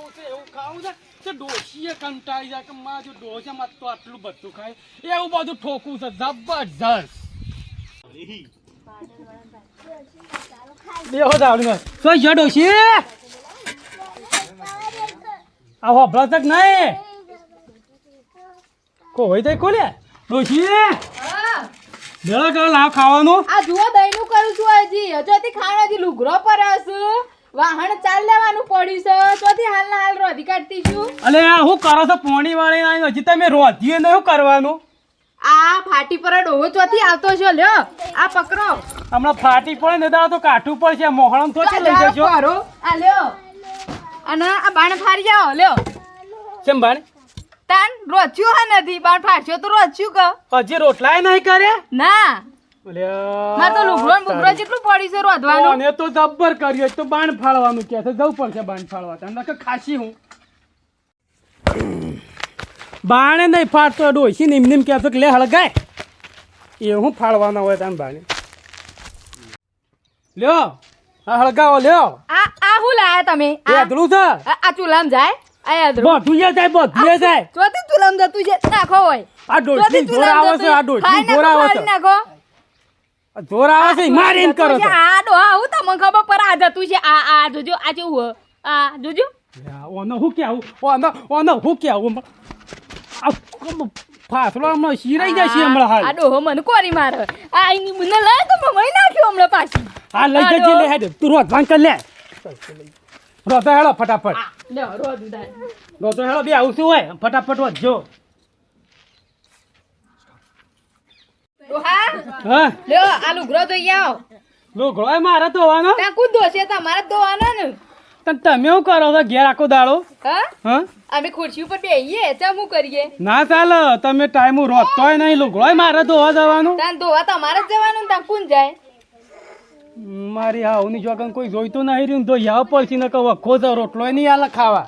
છે છે? છે આ હોભળો તક નહીં? કોઈ કોલે ડોશી? ખાવાનું. આ જુઓ, દહીંનું કરું છું હજી. હજુ ખાવાથી હજી લુગરો પર હશું. વાહણ ચાલ લેવાનું પડ્યું છે. ચોથી હાલના હાલ રોધી કાઢતી છું. અલે આ હું કરો છો? પોણી વાળી ના હજી તમે રોધીએ ને શું કરવાનું? આ ફાટી પર ડોહો ચોથી આવતો છે લ્યો. આ પકડો. હમણાં ફાટી પડે ને દાદા તો કાઠું પડશે. મોહણમ તો લઈ જજો આ લ્યો. અને આ બાણ ફાડી જાઓ લ્યો. કેમ બાણ? તાન રોચ્યું હા નથી બાણ ફાડશો તો રોચ્યું કહો હજી રોટલાય નહીં કરે ના. મારે તો લુગડો ને બુગડો જેટલું પડી છે રોધવાનું. અને તો જબ્બર કર્યું તો બાણ ફાળવાનું કે છે જવું પડશે બાણ ફાળવા. તમને કે ખાસી હું. બાણે નહીં ફાડતો ડોસી નિમ નિમ કે લે હળગાય. એ હું ફાળવાના હોય તને બાણે. લ્યો આ હળગાવો લ્યો. આ આ હું લાયા તમે? આ? અધરું છે? આ ચૂલામ જાય? આ યાદરું બધું જાય બધું જાય. ચોથી ચૂલામ જતું છે નાખો હોય. આ ડોસી આવે છે આ ડોસી આવે છે. નાખો. જોર આવે છે મારીને કરો છો આ ડો આવું તો તમને ખબર પર આ જતું છે આ આ જોજો આ જેવું હે. આ જોજો. ઓનો હું કેવું ઓનો ઓનો હું કેવું આ કમ ફાસલો હમણાં શીરાઈ જાય છે હમણાં આ હાલ ડોહો મને કોરી મારે. આ એની મને લાય તો મમ્મી નાખ્યો હમણાં પાછી. આ લઈ જજે લે હેડ તું રોધવાન વાંક લે. રોતો હેળો ફટાફટ. લે રોજ ઉધાર રોતો હેળો બે આવું શું હોય ફટાફટ રોધજો ડોહા હા? લ્યો આ લુગડો ધોઈ આવો. લોઘડો મારે તો ત્યાં કુદ દોશે તમારે ધોવાનો ને. તને તમે શું કરો છો ઘેર આખો દાડો? હા? હા? અમે ખુરશી ઉપર બેહીએ ચા હું કરીએ? ના ચાલે તમે ટાઈમ નહીં. લોઘડો મારે ધોવા જવાનું. ત્યાં ધોવા તમારે જ જવાનું ત્યાં કોણ જાય? મારી હાવની જોગન કોઈ જોઈતું નહીં રહ્યું તો યાવ પડશે ને કહો વખો તો રોટલો નહીં આલે ખાવા.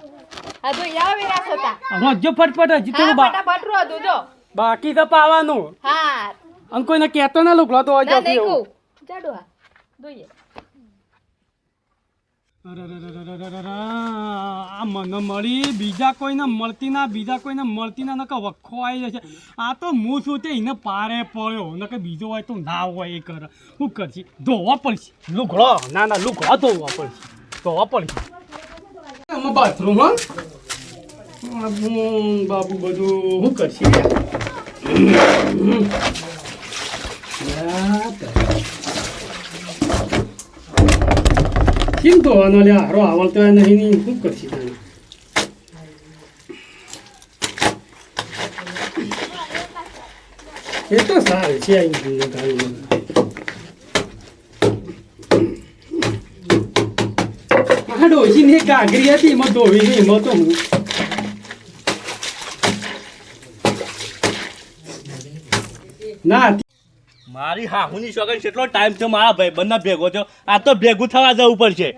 આ ધોઈ આવો વેરા થતા રોજો ફટફટ હજી તો ફટાફટ જો બાકી તો પાવાનું. હા અને કોઈને કહેતો ના લુકડો તો ના નહીં એવું. કહું. જા ડોહા ધોઈએ આ મને મળી બીજા કોઈને મળતી ના બીજા કોઈને મળતી ના નકર વખો આવી જશે આ તો હું. શું છે એને પારે પડ્યો નકર બીજો હોય તો ના હોય એ કરે શું કરશે ધોવા પડશે લુઘડો ના ના લુઘડો ધોવા પડશે ધોવા પડશે આમાં બાથરૂમ હા બાબુ બધું શું કરશે કેમ ધોવાનો લે હારો આવડતો નહીં ની શું કરશે તાણે એ તો સારું છે આ ઇન્જિનનું ગાડીનું. આ ડોશીની એક ગાગરી હતી એમાં ધોવી નહીં ના મારી હાહુની શોખન કેટલો ટાઈમ છે મારા ભાઈ બંને ભેગો થયો. આ તો ભેગું થવા જવું પડશે.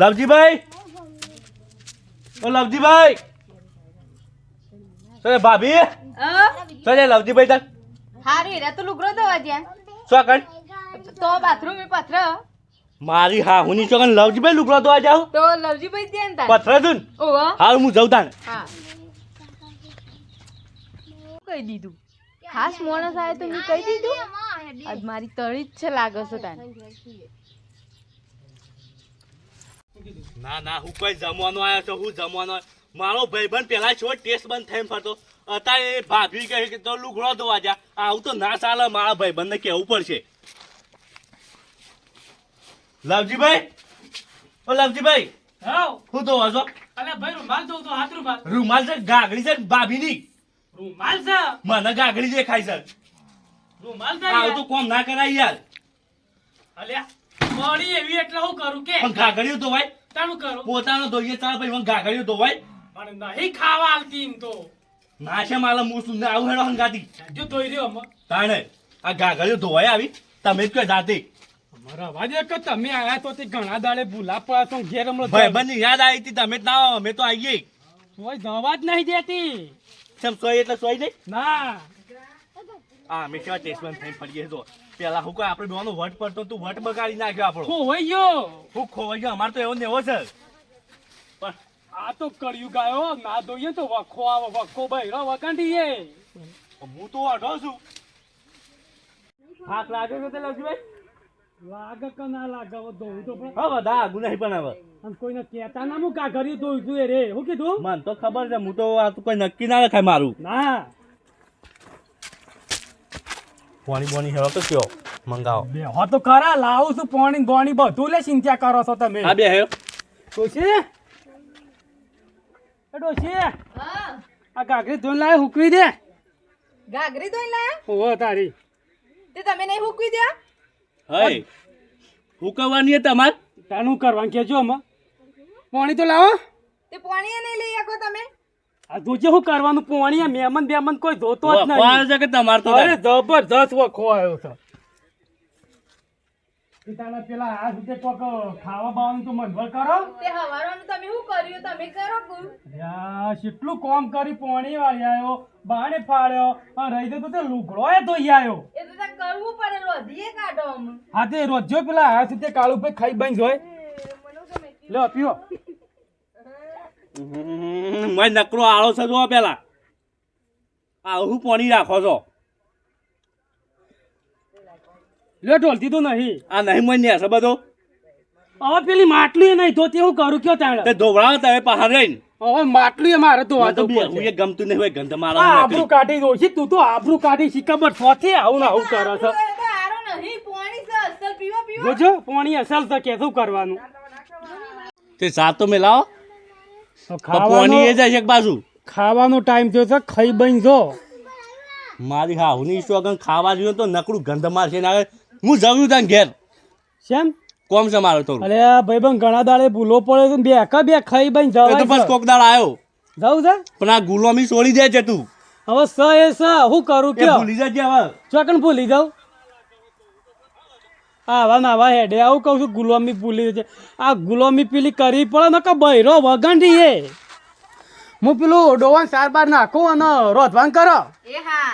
લવજીભાઈ? ઓ લવજીભાઈ? તો ભાભી? લે લવજીભાઈ ચાલ. હારું એરા તો લુગરો ધોવા જ્યાં. શોખન તો બાથરૂમ એ પથર મારી હાહુની શોખન લવજીભાઈ લુગરો ધોવા જાઉં? તો લવજીભાઈ ત્યાં તા પથરા દુન ઓહો. હાલ હું જઉં તાને હા કહી દીધું. ખાસ માણસ આવે તો હું કહી દીધું? આજ મારી તળી જ છે લાગે છે તને. ના ના હું કોઈ જમવાનો આવ્યો છું હું જમવાનો. મારો ભાઈબંધ પેલા છો ટેસ્ટ બંધ થઈને ફરતો. અત્યારે એ ભાભી કહે કે તો લુગડો ધોવા જા. આવું તો ના ચાલે મારા ભાઈબંધને કહેવું પડશે. લવજીભાઈ? ઓ લવજીભાઈ હા હું ધોવા છો? અલે ભાઈ રૂમાલ ધોવ તો હાથ રૂમાલ. રૂમાલ છે ગાગડી છે ભાભીની. રૂમાલ છે. મને ગાગડી દેખાય છે. રૂમાલ છે આવું તો કોમ ના કરાય યાર. અલ્યા મોડી એવી એટલે હું કરું કે? પણ ગાગડીઓ ધોવાય તાણું કરું. પોતાનો ધોઈએ ચાલ ભાઈ મને ગાગડીઓ ધોવાય પણ નહીં ખાવા આલતી એમ તો. ના છે માલા હું સુંદર આવું હેડો હંગાતી. જો ધોઈ રહ્યો અમે તાણે આ ગાગડીઓ ધોવાય આવી. તમે જ કે જાતે. અમારા અવાજ એક તમે આયા તો તે ઘણા દાડે ભૂલા પડ્યા તો ઘેર હમણાં ભાઈબંધની યાદ આવી હતી તમે જ ના અમે તો આવીએ કોઈ જવા જ નહીં દેતી. કેમ સોય એટલે સોય નહીં? ના. હા અમે કેવા ટેસ્ટમેન્ટ થઈને ફરીએ તો પેલા હું કોઈ આપણે બેવાનો વટ પડતો તું વટ બગાડી નાખ્યો આપણો. ખોવાઈ ગયો. હું ખોવાઈ ગયો અમારે તો એવો ને એવો છે. પણ આ તો કર્યું ગાયો ના દોઈએ તો વખો આવો વખો બૈરો વગાંડીએ. હું તો અઢો છું. હાથ લાગે છે તે લવજીભાઈ? લાગે કે ના લાગે હવે દોવું તો પણ હા બધા આગું પણ હવે. અને કોઈને કહેતા ના હું દોયું તું રે. શું કીધું? મને તો ખબર છે હું તો આ તો કોઈ નક્કી ના રખાય મારું. ના. પાણી બોણી હેરો તો કયો મંગાવો. બે હો તો ખરા લાવું છું પોણી બોણી બધું લે ચિંતા કરો છો તમે. આ બે હેરો ડોશી? એ ડોશી? હા. આ ગાગરી ધોઈને લાવે હુકવી દે. ગાગરી ધોઈ લાય? ઓહો તારી. તે તમે નહીં હુકવી દો? હે હુકવવાની હે તમાર? તાનું કરવાનું કેજો આમાં. પાણી તો લાવો. તે પાણી નહીં લઈ શકો તમે. આ જોજે હું કરવાનું પાણી મહેમાન બેમન કોઈ જોતો જ નહીં. છે કે તમારે તો અરે જબરજસ્ત વખો આવ્યો છે. પિતાના પેલા આ રીતે કોક ખાવા બાવાનું તો મનભર કરો. તે હવારવાનું તમે શું કર્યું? તમે કરો ગુરુ યા કેટલું કામ કરી પાણી વાળી આવ્યો બાણે ફાડ્યો અને રહી તો તે લુગડો એ ધોઈ આવ્યો એ તો કરવું પડે રોધીએ કાઢો હા તે રોજો પેલા આ કાળું કાળુભાઈ ખાઈ બંધ હોય? લો પીઓ. મેં નકરો આળો છે જો પેલા. આવું પાણી રાખો છો. લે ઢોલતી તો નહીં. આ નહીં મને છે બધો. હવે પેલી માટલું એ નહીં ધોતી હું કરું કયો તાણ તે ધોવડાવો તમે પહાડ રહીને. હવે માટલું મારે તો વાંધો બે એ ગમતું નહીં હોય ગંધ મારા આબરૂ કાઢી દો. તું તો આબરૂ કાઢી શી? ખબર સોથી આવું ને આવું કરે છે. તો આરો નહીં પાણી છે અસલ પીવો પીવો. જોજો પાણી અસલ તો કે શું કરવાનું? તે સાત તો મેલાવો. પાણી એ જાય છે એક બાજુ. ખાવાનો ટાઈમ થયો છે ખાઈ બન જો. મારી હા હું સોગન ખાવા જોઈએ તો નકરું ગંધ મારશે ને હું જવું ત્યાં ઘેર. શેમ? કોમ છે મારો થોડું? અરે ભાઈ બંધ ઘણા દાડે ભૂલો પડે છે ને બે કા બે ખાઈ બન એ તો બસ છે. કોકદાળ આવ્યો જાઉં છે? પણ આ ગુલામી છોડી દે છે તું. હવે સ એ સ હું કરું કે ભૂલી જજે હવે. ચોકન ભૂલી જાઉં? આવા નાવા હેડે આવું કહું છું ગુલામી ભૂલી છે. આ ગુલામી પેલી કરી પડે ને કે બૈરો વગંડી એ. હું પેલું ડોવાન સાર બાર નાખું અને રોધવાન કરો. એ હા.